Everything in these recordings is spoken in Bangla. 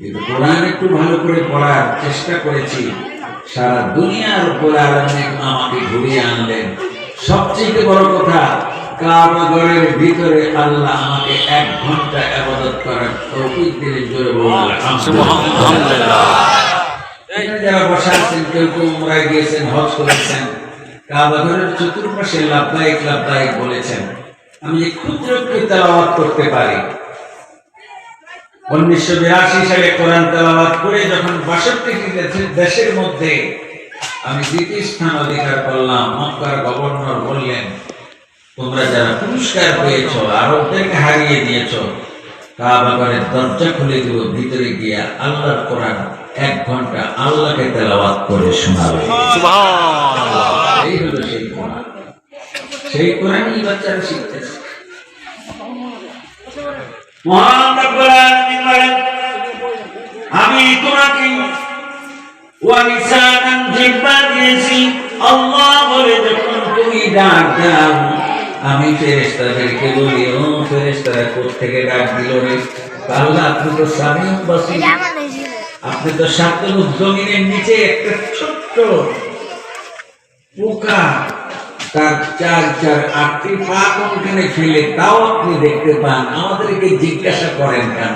কিন্তু কোরআন একটু ভালো করে পড়ার চেষ্টা করেছি। সারা দুনিয়ার উপরে আমাকে ঘুরিয়ে আনলেন। সবচেয়ে বড় কথা ভিতরে আল্লাহ আমাকে এক ঘণ্টা আবাদত করার তৌফিক দিলেন জোরে যারা আছেন, কেউ কেউ উমরায় গিয়েছেন, হজ করেছেন কাবাগরের চতুর্পাশে লাভদায়ক লাভদায়ক বলেছেন। আমি ক্ষুদ্র তেলাওয়াত করতে পারি। উনিশশো বিরাশি সালে কোরআন তেলাওয়াত করে যখন বাষট্টিটি দেশের- মধ্যে আমি দ্বিতীয় স্থান অধিকার করলাম মক্কার গভর্নর বললেন তোমরা যারা পুরস্কার পেয়েছ আরবদেরকে হারিয়ে দিয়েছ কাবাগরের দরজা খুলে দিব ভিতরে গিয়া আল্লাহর কোরআন এক ঘণ্টা আল্লাহকে তেলাওয়াত করে শোনাবে। এই হলো সেই কোরআন। সেই কোরআনই বাচ্চারা শিখতেছে। মহান রব্বুল আলামিন বলেন আমি তোমাকে ওয়ালিসানান জিব্বা দিয়েছি। আল্লাহ বলে যখন তুমি ডাক দাও আমি ফেরেশতাদেরকে বলি ও ফেরেশতারা কোত্থেকে ডাক দিল রে? আল্লাহ আপনি তো স্বামী বাসী আপনি তো জমিনের নিচে একটা ছোট্ট পোকা তার চার চার, আটটি পা কোনখানে ফেলে তাও আপনি দেখতে পান। আমাদেরকে জিজ্ঞাসা করেন কেন?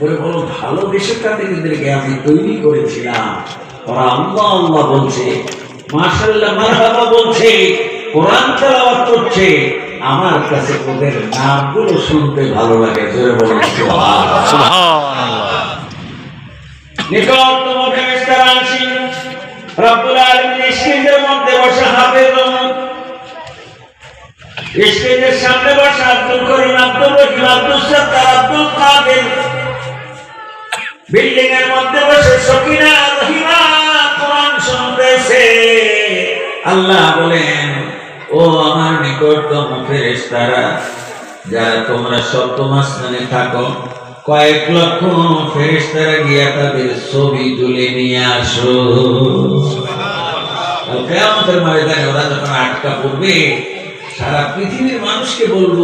বলে, বলো ভালো ভালোবেসে তাদেরকে আমি তৈরি করেছিলাম। ওরা বলছে মাশাল্লাহ মারহাবা বলছে, কোরআন করছে। আমার কাছে ওদের নামগুলো শুনতে ভালো লাগে। নিকটতম রব্বুল মধ্যে বসা স্টেজের সামনে বসা আব্দুল করিম আব্দুল রহিম আব্দুল সত্তার আব্দুল কাদের। বিল্ডিং এর মধ্যে বসে সকিনা রহিমা কোরআন শুনতেছে। আল্লাহ বলেন ও আমার নিকটতম ফেরেশতারা যারা তোমরা সপ্তম আসমানে থাকো কয়েক লক্ষ ফেরেশতারা গিয়া তাদের ছবি তুলে নিয়ে আসো। ময়দানে ওরা যখন আটকা পড়বে সারা পৃথিবীর মানুষকে বলব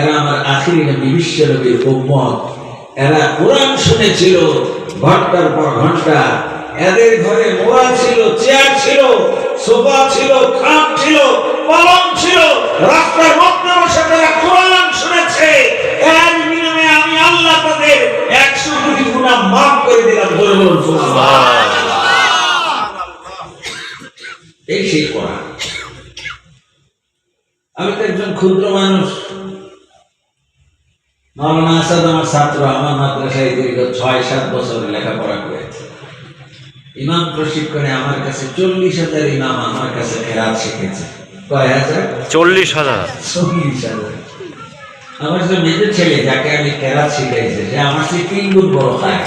এরা আমার আখিরি নবী বিশ্ব নবীর উম্মত। এরা কোরআন শুনেছিল ঘণ্টার পর ঘণ্টা। এদের ঘরে মোড়া ছিল চেয়ার ছিল সোফা ছিল খাট ছিল পালং ছিল। রাস্তার মধ্যে বসে তারা কোরআন শুনেছে। এর বিনিময়ে আমি আল্লাহ তাদের একশো কোটি গুণা মাফ করে দিলাম বলে বলুন। এই সেই কোরআন। ক্ষুদ্র মানুষ। মাওলানা আসাদ আমার ছাত্র আমার মাদ্রাসায় দীর্ঘ ছয় সাত বছর লেখাপড়া করেছে। ইমাম প্রশিক্ষণে আমার কাছে চল্লিশ হাজার ইমাম আমার কাছে ফেরাত শিখেছে। কয় হাজার? চল্লিশ হাজার। চল্লিশ হাজার। আমার যে মেজর ছেলে যাকে আমি কেরাত শিখাইছে সে আমার চেয়ে তিন গুণ বড় খায়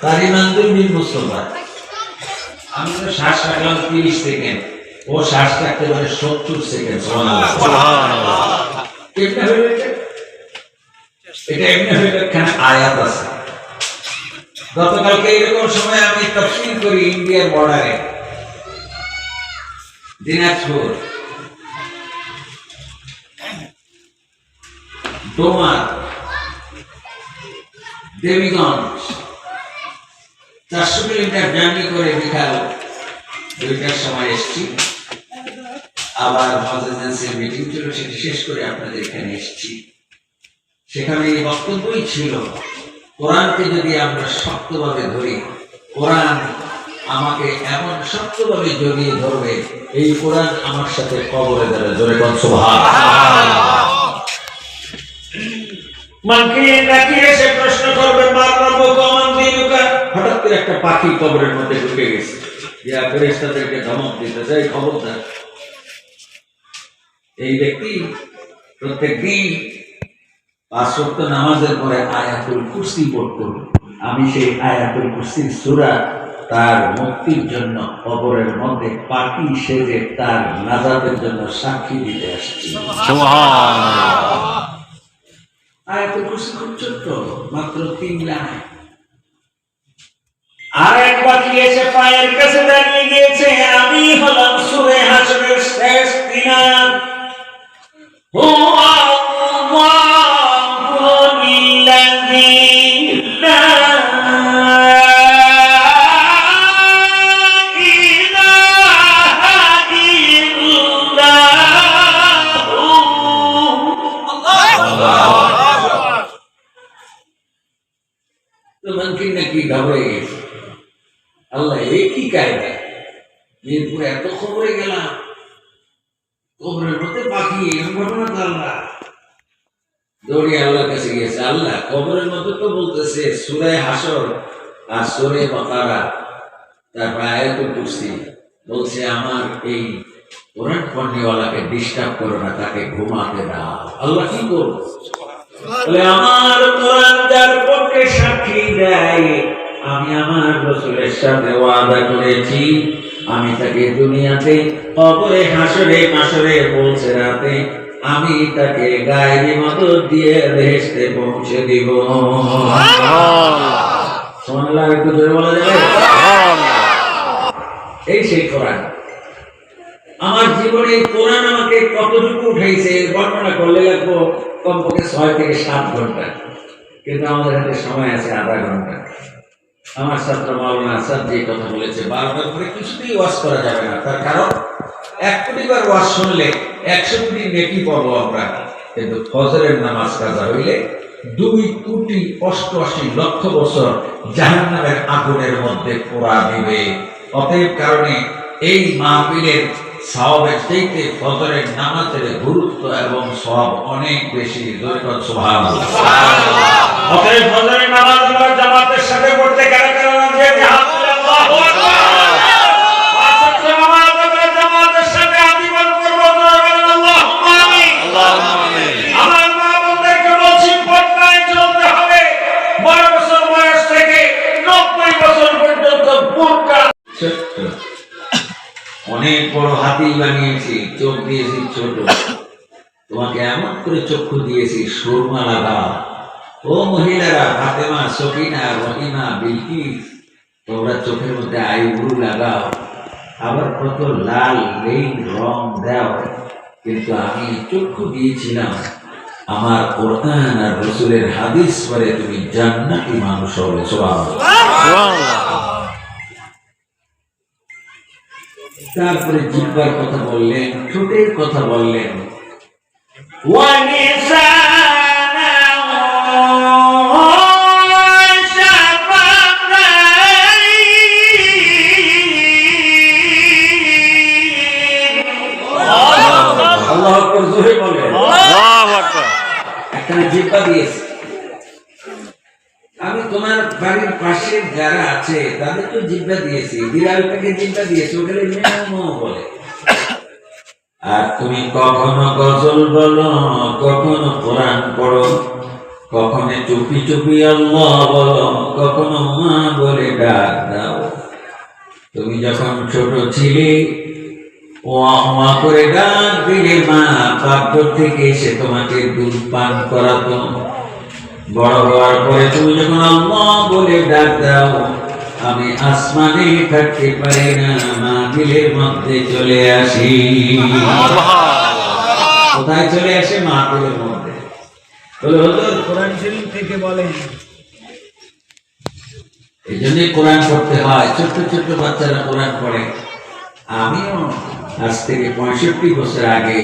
তার ইমান দুই মুস্তফা আমি তো শ্বাস রাখলাম তিরিশ সেকেন্ড ও শ্বাস রাখতে পারে সত্তর সেকেন্ড। এটা? এমনি এখানে আয়াত আছে। গতকালকে এরকম সময় আমি তফসিল করি ইন্ডিয়ার বর্ডারে। দিনাজপুর। ডোমার। দেবীগঞ্জ। চারশো কিলোমিটার জার্নি করে বিকাল দুইটার সময় এসছি। আবার হজ মিটিং ছিল সেটি শেষ করে আপনাদের এখানে এসেছি। সেখানে এই বক্তব্যই ছিল কোরআনকে যদি আমরা শক্তভাবে ধরি কোরআন আমাকে এমন শক্তভাবে জড়িয়ে ধরবে এই কোরআন আমার সাথে কবরে দেবে জোরে কন মানকে সে প্রশ্ন করবে মা রব্ব কমান দিনুকা হঠাৎ করে একটা পাখি কবরের মধ্যে ঢুকে গেছে। ইয়া ধমক দিতে চাই খবরদার এই ব্যক্তি প্রত্যেক দিন পাঁচ ওয়াক্ত নামাজের পরে আয়াতুল কুরসি পড়ত। আমি সেই আয়াতুল কুরসির সূরা তার মুক্তির জন্য কবরের মধ্যে পাখি সেজে তার নাজাতের জন্য সাক্ষী দিতে আসছি। আয়াতুল কুরসি খুব ছোট্ট মাত্র তিন লাইন। আর এক পাখি এসে পায়ের কাছে দাঁড়িয়ে গিয়েছে? আমি হলাম সুরে হাসরের শেষ তিন নাকি ঘাবড়ে গেছে আল্লাহ এ কি কায়দা মিরপুরে এত খবরে গেলাম মধ্যে পাখি এরকম ঘটনা তো আল্লাহ। দৌড়িয়ে আল্লাহর কাছে গিয়েছে আল্লাহ কবরের মধ্যে তো বলতেছে সুরায় হাসর আর সুরে তারপর কুরসি বলছে আমার এই কোরআন পণ্যওয়ালাকে ডিস্টার্ব করো না তাকে ঘুমাতে দাও। আল্লাহ কি করব? আমার কোরআন যার পক্ষে সাক্ষী দেয় আমি আমার রসুলের সাথে ওয়াদা করেছি। আমি তাকে দুনিয়াতে অপরে হাসরে মাসরে পৌঁছে রাতে আমি তাকে গায়েবী মদত দিয়ে ভেসতে পৌঁছে দিব। সোনাল্লাহ একটু জোরে বলা যাবে? এই সেই কোরআন। আমার জীবনে কোরআন আমাকে কতটুকু উঠেছে বর্ণনা করলে লাগবো কমপক্ষে ছয় থেকে সাত ঘণ্টা। কিন্তু আমাদের হাতে সময় আছে আধা ঘণ্টা। আমার ছাত্র মাওলানা আসাদ যে কথা বলেছে, বারবার করে কিছুতেই ওয়াশ করা যাবে না। তার কারণ, এক কোটি বার ওয়াশ শুনলে একশো কোটি নেকি পাবো আমরা। কিন্তু ফজরের নামাজ কাজা হইলে দুই কোটি অষ্টআশি লক্ষ বছর জাহান্নামের আগুনের মধ্যে পোড়া দিবে। অতএব কারণে এই মাহফিলের সওয়াবের চাইতে ফজরের নামাজের গুরুত্ব এবং সব অনেক বেশি। নামাজ ফজরের নামাজগুলো জামাতের সাথে পড়তে কারা কারা রাজি আছে? হাত তুলে আল্লাহু আকবার। পাঁচ ওয়াক্ত নামাজ আমরা জামাতের সাথে আজীবন পড়ব, জোরে বলেন আল্লাহুম্মা আমিন। আমার মা বোনদেরকে বলছি পর্দায় চলতে হবে বারো বছর বয়স থেকে নব্বই বছর পর্যন্ত বোরকা অনেক বড় হাতি বানিয়েছি, চোখ দিয়েছি ছোট। তোমাকে এমন করে চক্ষু দিয়েছি সুরমা লাগা ও মহিলারা, ফাতেমা, সকিনা, রহিমা, বিলকিস, তোমরা চোখের মধ্যে আইব্রু লাগাও। আবার কত লাল নীল রং দাও। কিন্তু আমি চক্ষু দিয়েছিলাম। আমার কোরআন আর রসুলের হাদিস পরে তুমি জান্নাতি মানুষ হবে সুবহানাল্লাহ। তারপরে জিব্বার কথা বললেন ঠোঁটের কথা বললেন। আল্লাহ পাশে যারা আছে, তাদের তো জিব্বা দিয়েছি। বিড়ালটাকে জিব্বা দিয়েছি, ওখানে মেয়ে বলে। আর তুমি কখনো গজল বলো, কখনো কোরআন পড়ো, কখনো চুপি চুপি আল্লাহ বলো, কখনো মা বলে ডাক দাও। তুমি যখন ছোট ছিলে, ও মা করে ডাক দিলে মা পাত্র থেকে এসে তোমাকে দুধ পান করাতো। বড় হওয়ার পরে তুমি যখন আল্লাহ বলে ডাক দাও আমি আসমানে থাকতে পারি না মাহফিলের মধ্যে চলে আসি। কোথায় চলে আসে? মাহফিলের মধ্যে। কোরআন শরীফ থেকে বলেন। এই জন্য কোরআন পড়তে হয়। ছোট্ট ছোট্ট বাচ্চারা কোরআন পড়ে। আমিও আজ থেকে পঁয়ষট্টি বছর আগে